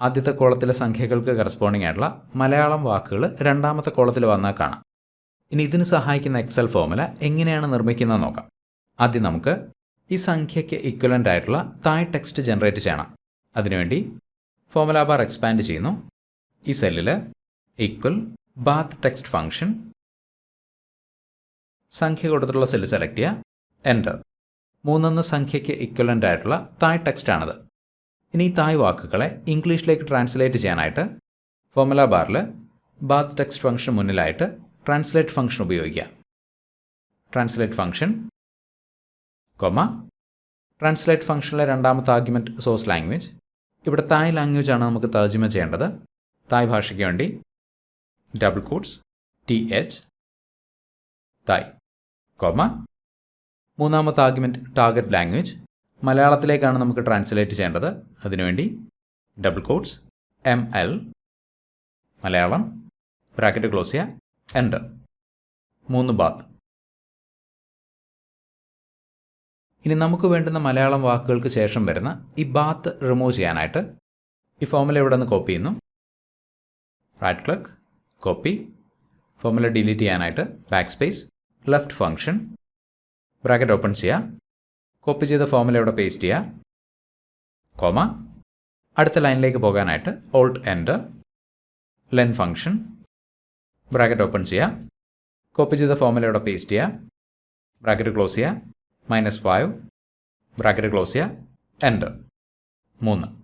ആദ്യത്തെ കോളത്തിലെ സംഖ്യകൾക്ക് കറസ്പോണ്ടിങ് ആയിട്ടുള്ള മലയാളം വാക്കുകൾ രണ്ടാമത്തെ കോളത്തിൽ വന്നാൽ കാണാം. ഇനി ഇതിന് സഹായിക്കുന്ന എക്സൽ ഫോമുല എങ്ങനെയാണ് നിർമ്മിക്കുന്നത് നോക്കാം. ആദ്യം നമുക്ക് ഈ സംഖ്യയ്ക്ക് ഇക്വലന്റ് ആയിട്ടുള്ള തായ് ടെക്സ്റ്റ് ജനറേറ്റ് ചെയ്യണം. അതിനുവേണ്ടി ഫോമുല ബാർ എക്സ്പാൻഡ് ചെയ്യുന്നു. ഈ സെല്ലിൽ ഈക്വൽ ബാത്ത് ടെക്സ്റ്റ് ഫംഗ്ഷൻ സംഖ്യ കൊടുത്തിട്ടുള്ള സെല്ല് സെലക്ട് ചെയ്യുക. എന്റർ മൂന്നെന്ന സംഖ്യയ്ക്ക് ഇക്വലന്റ് ആയിട്ടുള്ള തായ് ടെക്സ്റ്റ് ആണിത്. ഇനി തായ് വാക്കുകളെ ഇംഗ്ലീഷിലേക്ക് ട്രാൻസ്ലേറ്റ് ചെയ്യാനായിട്ട് ഫോമുല ബാറിൽ ബാത്ത് ടെക്സ്റ്റ് ഫംഗ്ഷൻ മുന്നിലായിട്ട് ട്രാൻസ്ലേറ്റ് ഫംഗ്ഷൻ ഉപയോഗിക്കുക. ട്രാൻസ്ലേറ്റ് ഫംഗ്ഷൻ കൊമ ട്രാൻസ്ലേറ്റ് ഫംഗ്ഷനിലെ രണ്ടാമത്തെ ആർഗ്യുമെന്റ് സോഴ്സ് ലാംഗ്വേജ് ഇവിടെ തായ് ലാംഗ്വേജ് ആണ് നമുക്ക് തർജിമ ചെയ്യേണ്ടത്. തായ് ഭാഷയ്ക്ക് വേണ്ടി double quotes T H Thai comma മൂന്നാമത്തെ ആർഗ്യുമെന്റ് ടാർഗറ്റ് ലാംഗ്വേജ് മലയാളത്തിലേക്കാണ് നമുക്ക് ട്രാൻസ്ലേറ്റ് ചെയ്യേണ്ടത്. അതിനുവേണ്ടി double quotes M L Malayalam bracket close ചെയ്യുക എന്റർ മൂന്ന് ബാത്ത് ഇനി നമുക്ക് വേണ്ടുന്ന മലയാളം വാക്കുകൾക്ക് ശേഷം വരുന്ന ഈ ബാത്ത് റിമൂവ് ചെയ്യാനായിട്ട് ഈ ഫോമുല ഇവിടെ നിന്ന് കോപ്പി ചെയ്യുന്നു. Right click copy formula delete ചെയ്യാനായിട്ട് back space left function bracket open ചെയ്യുക കോപ്പി ചെയ്ത ഫോമിൽ ഇവിടെ പേസ്റ്റ് ചെയ്യുക കോമ. അടുത്ത ലൈനിലേക്ക് പോകാനായിട്ട് alt end len function bracket open ചെയ്യുക കോപ്പി ചെയ്ത ഫോമിൽ ഇവിടെ പേസ്റ്റ് ചെയ്യുക ബ്രാക്കറ്റ് ക്ലോസ് ചെയ്യുക മൈനസ് ഫൈവ് ബ്രാക്കറ്റ് ക്ലോസ് ചെയ്യുക എൻഡ് മൂന്ന്.